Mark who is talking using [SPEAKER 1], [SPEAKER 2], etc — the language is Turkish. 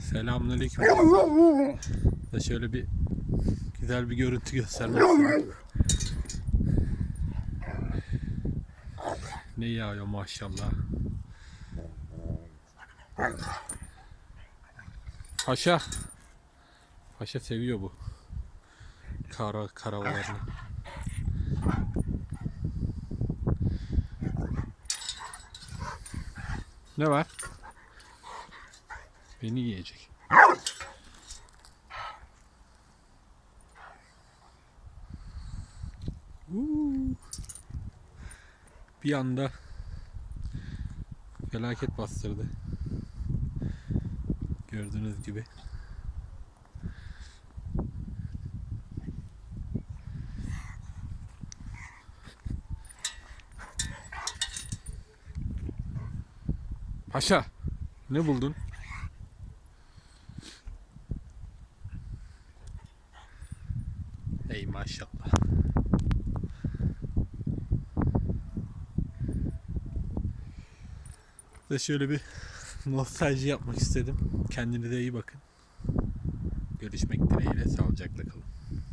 [SPEAKER 1] Selamünaleyküm. Da şöyle bir güzel bir görüntü göstermek. Ne yağıyor maşallah. Paşa. Paşa seviyor bu. Kara karavalarını. Ne var? Beni yiyecek. Bir anda felaket bastırdı. Gördüğünüz gibi. Paşa, ne buldun? Ey maşallah. Ve şöyle bir nostalji yapmak istedim. Kendinize iyi bakın. Görüşmek dileğiyle sağlıcakla kalın.